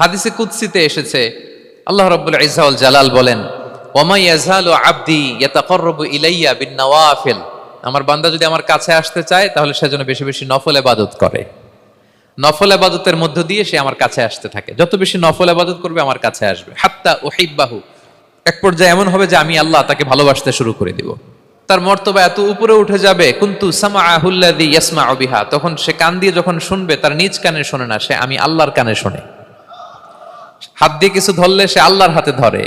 হাদিসে কুৎসিতে এসেছে, আল্লাহ রাব্বুল ইজ্জাউল জালাল বলেন ওমা ইয়াজহালু আবদি ইয়াতাকাররাবু ইলাইয়া বিন আমার বান্দা যদি আমার কাছে আসতে চায়, তাহলে সে যেন বেশি বেশি নফল ইবাদত করে। নফল আবাদতের মধ্য দিয়ে সে আমার কাছে আসতে থাকে। যত বেশি নফল আবাদত করবে, আমার কাছে আসবে। হাত্তা ওহিব্বাহু এক পর্যায়ে এমন হবে যে আমি আল্লাহ তাকে ভালোবাসতে শুরু করে দিব। তার মর্তবা এত উপরে উঠে যাবে, কিন্তু সামা আহুল্লাদি ইয়াসমা বিহা। তখন সে কান দিয়ে যখন শুনবে, তার নিজ কানে শোনে না, সে আমি আল্লাহর কানে শোনে। হাত দিয়ে কিছু ধরলে সে আল্লাহর হাতে ধরে।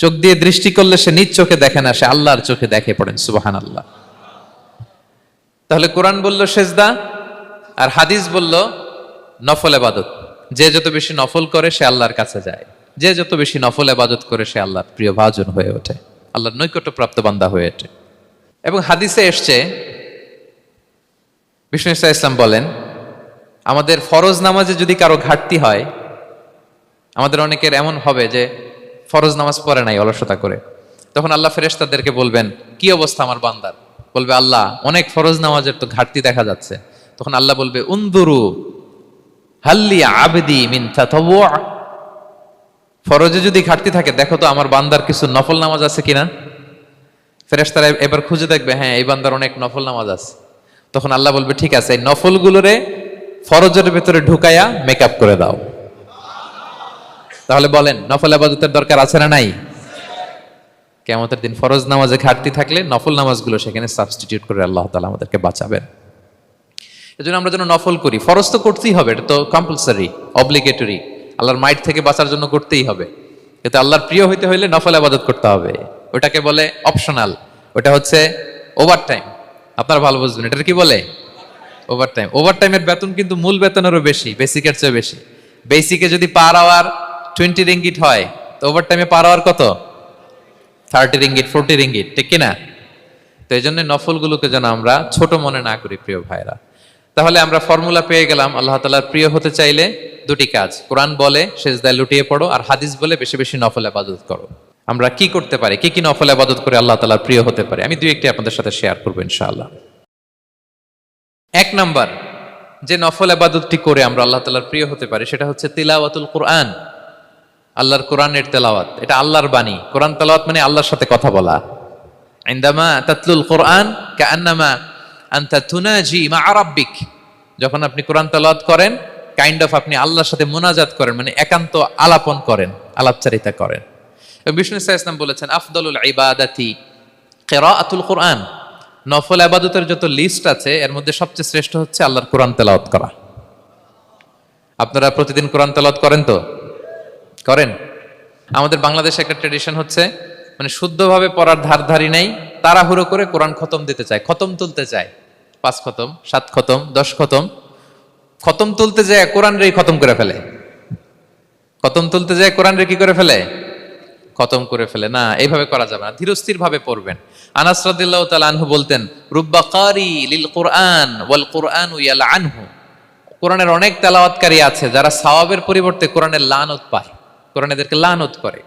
চোখ দিয়ে দৃষ্টি করলে সে নিজ চোখে দেখে না, সে আল্লাহর চোখে দেখে পড়েন সুবাহান আল্লাহ তাহলে কোরআন বলল সেজদা, আর হাদিস বলল নফল আবাদত যে যত বেশি নফল করে, সে আল্লাহর কাছে যায়। যে যত বেশি নফল আবাদত করে, সে আল্লাহর প্রিয় ভাজন হয়ে ওঠে। আল্লাহর নৈকট্য প্রাপ্ত বান্দা হয়ে ওঠে। এবং হাদিসে এসছে, বিষ্ণু ইসা ইসলাম বলেন, আমাদের ফরজ নামাজে যদি কারও ঘাটতি হয় আমাদের অনেকের এমন হবে যে ফরজ নামাজ পড়ে নাই, অলসতা করে। তখন আল্লাহ ফেরেশতাদেরকে বলবেন, কি অবস্থা আমার বান্দার? বলবে, আল্লাহ, অনেক ফরজ নামাজের তো ঘাটতি দেখা যাচ্ছে। তখন আল্লাহ বলবে উন্দুরু হাল্লি আবেদি মিন ফরজে যদি ঘাটতি থাকে, দেখো তো আমার বান্দার কিছু নফল নামাজ আছে কিনা? ফেরেশতারা এবার খুঁজে দেখবে হ্যাঁ এই বান্দার অনেক নফল নামাজ আছে। তখন আল্লাহ বলবে, ঠিক আছে, এই নফলগুলোরে ফরজের ভেতরে ঢুকাইয়া মেকআপ করে দাও। তাহলে বলেন, নফল আবাদতের দরকার আছে না নাই? কেমতের দিন ফরজ নামাজে ঘাটতি থাকলে নফল নামাজগুলো সেখানে সাবস্টিটিউট করে আল্লাহ তালা আমাদেরকে বাঁচাবেন। এজন্য আমরা যেন নফল করি। ফরজ তো করতেই হবে, এটা তো কম্পালসারি অব্লিগেটরি আল্লাহর মাইট থেকে বাঁচার জন্য করতেই হবে। কিন্তু আল্লাহর প্রিয় হইতে হইলে নফল আবাদত করতে হবে। ওটাকে বলে অপশনাল ওটা হচ্ছে ওভার টাইম আপনারা ভালো বুঝবেন এটা কি বলে? ওভার টাইম ওভার টাইমের বেতন কিন্তু মূল বেতনেরও বেশি বেসিকের চেয়ে বেশি। বেসিকে যদি পার আওয়ার টোয়েন্টি রিঙ্গিট হয়, তো ওভার টাইমে পার আওয়ার কত? থার্টি রিঙ্গিট ফোরটি রিঙ্গিট ঠিক কিনা? তো এই জন্য নফলগুলোকে যেন আমরা ছোট মনে না করি, প্রিয় ভাইরা তাহলে আমরা ফর্মুলা পেয়ে গেলাম, আল্লাহ তালার প্রিয় হতে চাইলে দুটি কাজ। কোরআন বলে, সেজদায় লুটিয়ে পড়ো, আর হাদিস বলে, বেশি বেশি নফল আবাদত করো। আমরা কি করতে পারি, কি কি নফল আবাদত করে আল্লাহ তালার প্রিয় হতে পারে, আমি দুই একটি আপনাদের সাথে শেয়ার করব ইনশাআল্লাহ। এক নাম্বার, যে নফল আবাদতটি করে আমরা আল্লাহ তালার প্রিয় হতে পারি, সেটা হচ্ছে তিলাওয়াতুল কোরআন। আল্লাহর কোরআনের তেলাওয়াত। এটা আল্লাহর বাণী। কোরআন তেলাওয়াত মানে আল্লাহর সাথে কথা বলা। আইন্দামা তাতলুল কোরআন কান্নামা আন্তা তুনাজি মা আরাব্বিক যখন আপনি কোরআন তেলাওয়াত করেন কাইন্ড অফ আপনি আল্লাহর সাথে মোনাজাত করেন মানে একান্ত আলাপন করেন, আলাপচারিতা করেন। বিষ্ণু ইসা ইসলাম বলেছেন, আফদলুল ইবাদাতি কেরাআতুল কোরআন। নফল আবাদতের যত লিস্ট আছে, এর মধ্যে সবচেয়ে শ্রেষ্ঠ হচ্ছে আল্লাহর কোরআন তেলাওয়াত করা। আপনারা প্রতিদিন কোরআন তেলাওয়াত করেন তো? করেন? আমাদের বাংলাদেশে একটা ট্রেডিশন হচ্ছে মানে শুদ্ধভাবে পড়ার ধার ধারি নাই, তাড়াহুড়ো করে কোরআন খতম দিতে চায়। খতম তুলতে চায়। পাঁচ খতম, সাত খতম, দশ খতম। খতম তুলতে যায় কোরআন রে খতম করে ফেলে। খতম তুলতে যায় কোরআন রে কি করে ফেলে? খতম করে ফেলে। না, এইভাবে করা যাবে না। ধীরস্থির ভাবে পড়বেন। আনাস রাদিল্লাহু আনহু বলতেন, রুব্বা কারি লিল কোরআন ওয়াল কোরআন ইয়াল আনহু কোরআনের অনেক তেলাওয়াতকারী আছে, যারা সাওয়াবের পরিবর্তে কোরআনের লানত পায়। কোরআন এদেরকে লানত করে।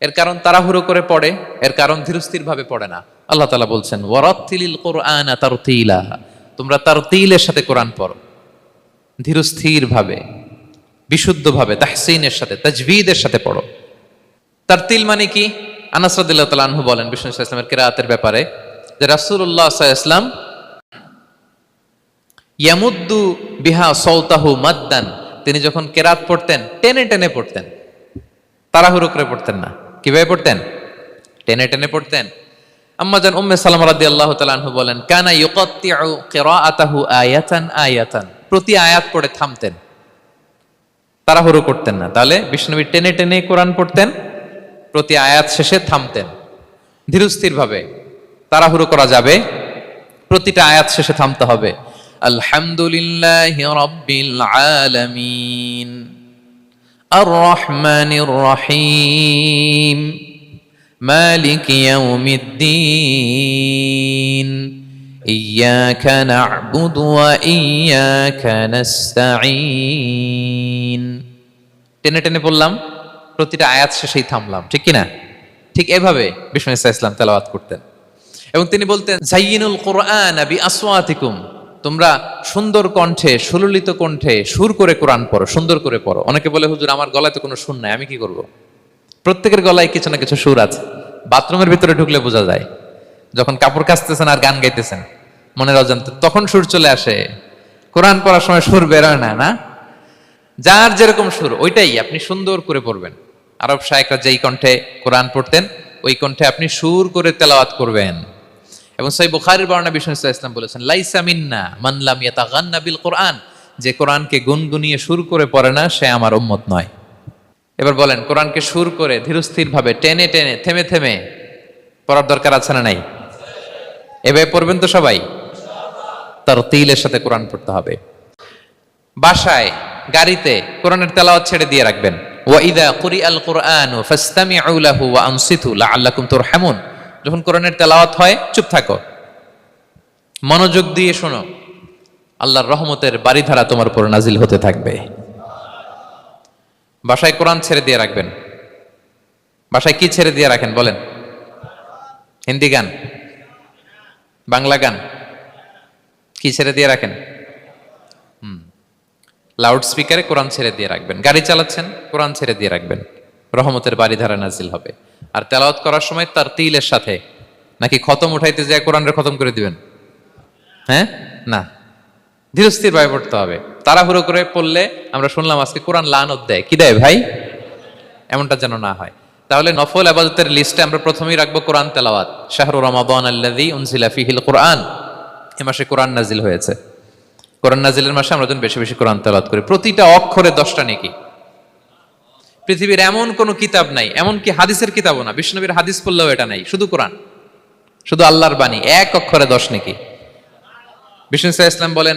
এর কারণ তাড়াহুড়ো করে পড়ে, এর কারণ ধীরস্থির ভাবে পড়ে না। আল্লাহ তাআলা বলছেন তোমরা তারতিলের সাথে কোরআন পড়ো। ধীরস্থির ভাবে বিশুদ্ধভাবে, তাহসিনের সাথে তাজভিদের সাথে পড়ো। তারতিল মানে কি? আনাস রাদিল্লাহু আনহু বলেন, বিষ্ণু ইসলামের কিরাতের ব্যাপারে, যে আলাইহি ওয়াসাল্লাম ইয়ামুদ্দু বিহা সৌতাহু মাদ্দান, তিনি যখন কেরাত পড়তেন, টেনে টেনে পড়তেন। তাড়াহুড়ো করে পড়তেন না। কীভাবে পড়তেন? টেনে টেনে পড়তেন। আম্মাজান উম্মে সালামা রাদিয়াল্লাহু তাআলা আনহু বলেন, কানা ইউকাত্তিউ কিরাআতাহু আয়াতান আয়াতান। প্রতি আয়াত পড়ে থামতেন। তাড়াহুড়ো করতেন না। তাহলে বিষ্ণুবী টেনে টেনে কোরআন পড়তেন, প্রতি আয়াত শেষে থামতেন। ধীরস্থির ভাবে তাড়াহুড়ো করা যাবে, প্রতিটা আয়াত শেষে থামতে হবে। আলহামদুলিল্লাহ রব্বিল আলামিন। আর রহমানির রহিম মালিক ইয়াউমিদ্দিন إياك نعبد وإياك نستعين টেনে টেনে বললাম প্রতিটা আয়াত শেষেই থামলাম ঠিক কিনা ঠিক এভাবে বিষ্ণু ইসা ইসলাম তেলাওয়াত করতেন এবং তিনি বলতেন জাইনুল কোরআন আবি আসওয়াতিকুম তোমরা সুন্দর কণ্ঠে, সুললিত কণ্ঠে সুর করে কোরআন পড়ো, সুন্দর করে পড়ো। অনেকে বলে, হুজুর, আমার গলায় তো কোনো সুর নাই, আমি কি করব? প্রত্যেকের গলায় কিছু না কিছু সুর আছে। বাথরুমের ভিতরে ঢুকলে বোঝা যায়, যখন কাপড় কাচতেছেন আর গান গাইতেছেন, মনের অজান্তে, তখন সুর চলে আসে। কোরআন পড়ার সময় সুর বেরোয় না না? যার যেরকম সুর, ওইটাই আপনি সুন্দর করে পড়বেন। আরব শায়করা যেই কণ্ঠে কোরআন পড়তেন, ওই কণ্ঠে আপনি সুর করে তেলাওয়াত করবেন। এবং সেই বুখারীর বর্ণা বিষ্ণু ইসলাম বলেছেন, লাইসা মিন্না মান লাম ইয়াতাগান্না বিল কোরআন। যে কোরআনকে গুনগুনিয়ে সুর করে পড়ে না, সে আমার উম্মত নয়। এবার বলেন, কোরআনকে সুর করে ধীরস্থির ভাবে টেনে টেনে, থেমে থেমে পড়ার দরকার আছে না নাই? এভাবে পড়বেন তো সবাই? তার তিলের সাথে কোরআন পড়তে হবে। বাসায়, গাড়িতে কোরআনের তেলাওয়াত ছেড়ে দিয়ে রাখবেন। ওয়াইদা কুরি আল কোরআন ফাস্তামিউ লাহু ওয়া আনসিতু লাআল্লাকুম তুরহামুন। যখন কোরআনের তেলাওয়াত হয়, চুপ থাকো। মনোযোগ দিয়ে শোনো। আল্লাহর রহমতের বাড়িধারা তোমার উপর নাজিল হতে থাকবে। বাসায় কোরআন ছেড়ে দিয়ে রাখবেন। বাসায় কি ছেড়ে দিয়ে রাখেন বলেন? হিন্দি গান? বাংলা গান? কি ছেড়ে দিয়ে রাখেন? হুম। লাউড স্পিকারে কোরআন ছেড়ে দিয়ে রাখবেন। গাড়ি চালাচ্ছেন? কোরআন ছেড়ে দিয়ে রাখবেন। রহমতের বাড়ি ধারা নাজিল হবে। আর তেলাওয়াত করার সময় তার তিলের সাথে। নাকি খতম উঠাইতে যায় কোরআনের খতম করে দিবেন? হ্যাঁ? না। ধীরস্থির ভাবে পড়তে হবে। তাড়াহুড়ো করে পড়লে আমরা শুনলাম আজকে কোরআন লানত দেয়। কি দেয় ভাই? এমনটা যেন না হয়। তাহলে নফল আবাদতের লিস্টে আমরা প্রথমেই রাখব কোরআন তেলাওয়াত। শাহরু রমাদান আল্লাযী উনজিলা ফিহিল কোরআন। এ মাসে কোরআন নাজিল হয়েছে। কোরআন নাজিলের মাসে আমরা যেন বেশি বেশি কোরআন তেলাওয়াত করি। প্রতিটা অক্ষরে দশটা নেকি। পৃথিবীর এমন কোনো কিতাব নাই এমন কি হাদিসের কিতাবও না। বিষ্ণবীর হাদিস পড়লেও এটা নাই, শুধু কোরআন। শুধু আল্লাহর বাণী, এক অক্ষরে দশ নেকি? বিষ্ণু ইসলাম ইসলাম বলেন,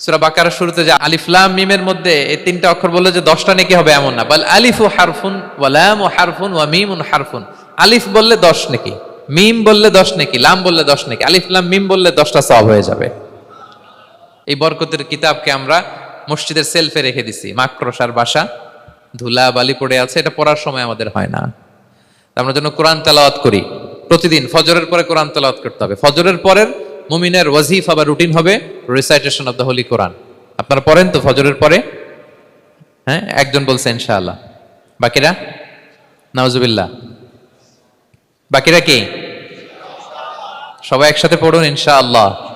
সুরা বাকার শুরুতে যে আলিফলাম মিমের মধ্যে এই তিনটা অক্ষর বললে যে দশটা নেকি হবে এমন না। বল আলিফ ও হারফুন ওয়ালাম ও হারফুন ওয়া মিম হারফুন। আলিফ বললে দশ নেকি? মিম বললে দশ নেকি? লাম বললে দশ নেকি? আলিফলাম মিম বললে দশটা সব হয়ে যাবে। এই বরকতের কিতাবকে আমরা মসজিদের সেলফে রেখে দিছি মাকড়সার বাসা। ধুলা বালি পড়ে আছে, এটা পড়ার সময় আমাদের হয় না। আমরা যেন কোরআন তেলাওয়াত করি। প্রতিদিন, ফজরের পরে কোরআন তেলাওয়াত করতে হবে। ফজরের পরের মুমিনের ওয়াজিফা বা রুটিন হবে recitation of the holy Quran আপনারা পড়েন তো ফজরের পরে? হ্যাঁ একজন বলছে ইনশাআল্লাহ। বাকিরা? নাউজুবিল্লাহ। বাকিরা কি? সবাই একসাথে পড়ুন ইনশাআল্লাহ।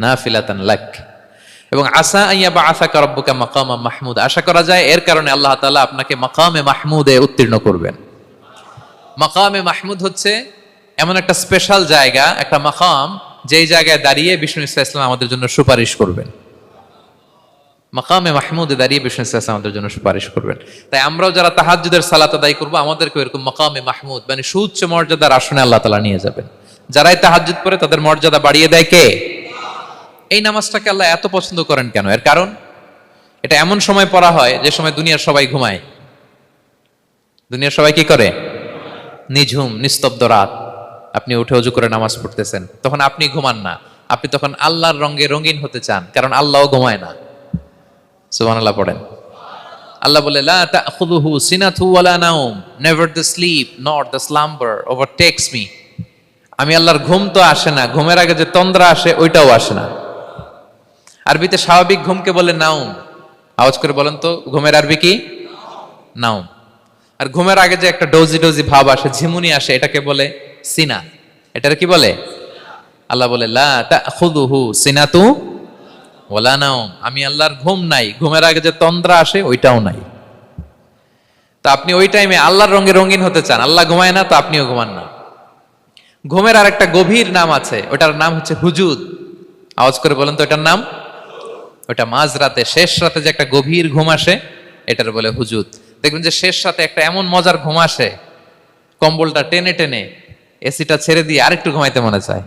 নাফিলাতান লাক। এবং আসা আইয়া বা আশা করব্বুকা মাকামা মাহমুদ। আশা করা যায় এর কারণে আল্লাহ তাআলা আপনাকে মাকামে মাহমুদে উত্তীর্ণ করবেন। মাকামে মাহমুদ হচ্ছে এমন একটা স্পেশাল জায়গা, একটা মাকাম, যেই জায়গায় দাঁড়িয়ে বিষ্ণু ইসলাম আমাদের জন্য সুপারিশ করবেন। মাকামে মাহমুদে দাঁড়িয়ে বিষ্ণু ইসলাম আমাদের জন্য সুপারিশ করবেন। তাই আমরাও যারা তাহাজ্জুদের সালাত আদায় করব আমাদেরকে এরকম মাকামে মাহমুদ মানে সুউচ্চ মর্যাদার আসনে আল্লাহ তাআলা নিয়ে যাবেন। যারাই তাহাজ্জুদ পড়ে তাদের মর্যাদা বাড়িয়ে দেয় কে? এই নামাজটাকে আল্লাহ এত পছন্দ করেন কেন? এর কারণ? এটা এমন সময় পড়া হয় যে সময় দুনিয়ার সবাই ঘুমায়। দুনিয়ার সবাই কি করে? নিঝুম, নিস্তব্ধ রাত। আপনি উঠে অজু করে নামাজ পড়তেছেন। তখন আপনি ঘুমান না। আপনি তখন আল্লাহর রঙে রঙিন হতে চান, কারণ আল্লাহও ঘুমায় না। সুবহানাল্লাহ পড়েন। আল্লাহ বলে never the sleep not the slumber overtakes me আমি আল্লাহর ঘুম তো আসে না। ঘুমের আগে যে তন্দ্রা আসে, ওইটাও আসে না। আরবিতে স্বাভাবিক ঘুমকে বলে নাউম আওয়াজ করে বলেন তো, ঘুমের আরবি কি? নাউম আর ঘুমের আগে যে একটা ডোজি ডোজি ভাব আসে, ঝিমুনি আসে, এটাকে বলে সিনা। এটার কি বলে? আল্লাহ বলে, লা তাখুযুহু সিনাতু নাও আমি আল্লাহর ঘুম নাই, ঘুমের আগে যে তন্দ্রা আসে, ওইটাও নাই। তা আপনি ওই টাইমে আল্লাহর রঙে রঙিন হতে চান, আল্লাহ ঘুমায় না, তো আপনিও ঘুমান না। ঘুমের আর একটা গভীর নাম আছে, ওটার নাম হচ্ছে হুজুদ। আওয়াজ করে বলেন তো ওটার নাম? ওটা মাঝ রাতে, শেষ রাতে যে একটা গভীর ঘুম আসে, এটার বলে হুজুদ। দেখবেন যে শেষ রাতে একটা এমন মজার ঘুম আসে, কম্বলটা টেনে টেনে এসিটা ছেড়ে দিয়ে আরেকটু ঘুমাইতে মনে চায়।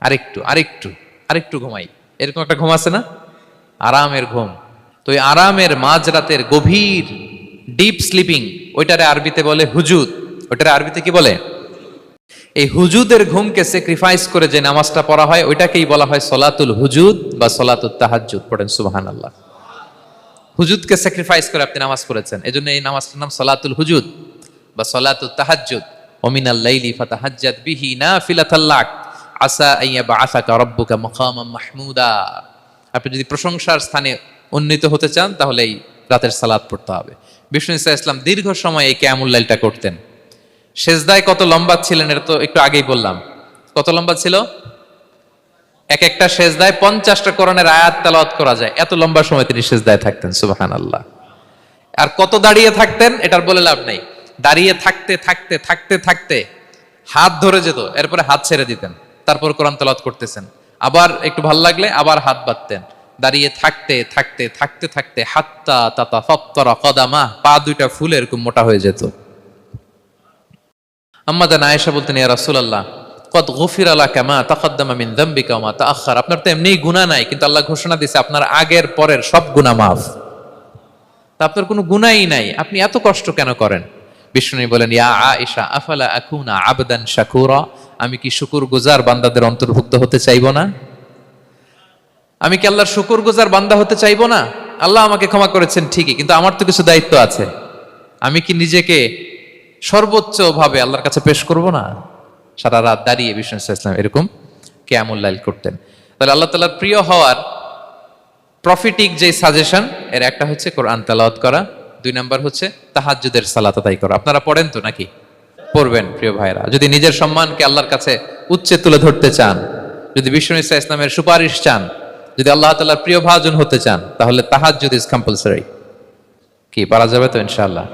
আরেকটু আরেকটু আরেকটু ঘুমাই। এরকম একটা ঘুম আছে না? আরামের ঘুম। তো ওই আরামের মাঝ রাতের গভীর ডিপ স্লিপিং ওইটারে আরবিতে বলে হুজুদ। ওইটারে আরবিতে কি বলে? এই হুজুদের ঘুমকে স্যাক্রিফাইস করে যে নামাজটা পড়া হয়, ওইটাকেই বলা হয় সলাতুল হুজুদ বা সলাতুল তাহাজ্জুদ। পড়েন সুবাহান আল্লাহ হুজুদকে স্যাক্রিফাইস করে আপনি নামাজ পড়েছেন। এজন্য এই নামাজটার নাম সলাতুল হুজুদ বা সলাতুল তাহাজ্জুদ। ওমিনাল লাইলি ফাতাহাজ্জাদ বিহি নাফিলাতাল্লাক আসা আইয়া বা আসাকা রব্বুকা মাকামাম মাহমুদা। আপনি যদি প্রশংসার স্থানে উন্নীত হতে চান, তাহলে এই রাতের সালাত পড়তে হবে। বিষ্ণু ইসা ইসলাম দীর্ঘ সময় এই ক্যামুল্লাইলটা করতেন। সেজদায় কত লম্বা ছিলেন এটা তো একটু আগেই বললাম। কত লম্বা ছিল? এক একটা সেজদায় পঞ্চাশটা করণের আয়াত তেলাওয়াত করা যায়। এত লম্বা সময় তিনি সেজদায় থাকতেন সুবাহান আল্লাহ আর কত দাঁড়িয়ে থাকতেন, এটার বলে লাভ নেই। দাঁড়িয়ে থাকতে থাকতে থাকতে থাকতে হাত ধরে যেত, এরপরে হাত ছেড়ে দিতেন। তারপর কোরআন তেলাওয়াত করতেছেন। আবার একটু ভালো লাগলে আবার হাত বাঁধতেন। দাঁড়িয়ে থাকতে থাকতে থাকতে থাকতে হাত্তা তাতা ফত্তরা কদামা, পা দুইটা ফুলে এরকম মোটা হয়ে যেত। আম্মাদান আয়েশা বলতেন, ইয়া রাসূলুল্লাহ কত গফির আলা কামা তাকাদ্দামা মিন যামবিকা ওয়া মা তাআখার। আপনার তো এমনিই গুনাহ নাই, কিন্তু আল্লাহ ঘোষণা দিয়েছে, আপনার আগের পরের সব গুনাহ মাফ। তা আপনার কোনো গুনাহই নাই, আপনি এত কষ্ট কেন করেন? বিষ্ণু বলেন, ইয়া আয়েশা, আফালা আকুনা আবদান শাকুরা? আমি কি শুকুর গুজার বান্দাদের অন্তর্ভুক্ত হতে চাইব না? আমি কি আল্লাহর শুকুর গুজার বান্দা হতে চাইব না? আল্লাহ আমাকে ক্ষমা করেছেন ঠিকই, কিন্তু আমার তো কিছু দায়িত্ব আছে। আমি কি নিজেকে সর্বোচ্চ ভাবে আল্লাহর কাছে পেশ করব না? সারা রাত দাঁড়িয়ে বিষ্ণু ইসলাম এরকম কেয়ামুল্লাইল করতেন। তাহলে আল্লাহ তালার প্রিয় হওয়ার প্রফিটিক যে সাজেশন এর একটা হচ্ছে কোরআন তেলাওয়াত করা, দুই নাম্বার হচ্ছে তাহাজ্জুদের সালাত আদায় করা। আপনারা পড়েন তো নাকি? পড়বেন, প্রিয় ভাইরা যদি নিজের সম্মানকে আল্লাহর কাছে উচ্চে তুলে ধরতে চান, যদি বিষ্ণু ইসা ইসলামের সুপারিশ চান, যদি আল্লাহ তালার প্রিয় ভাজন হতে চান, তাহলে তাহাজ্জুদ ইজ কম্পালসারি কি, পারা যাবে তো ইনশাআল্লাহ?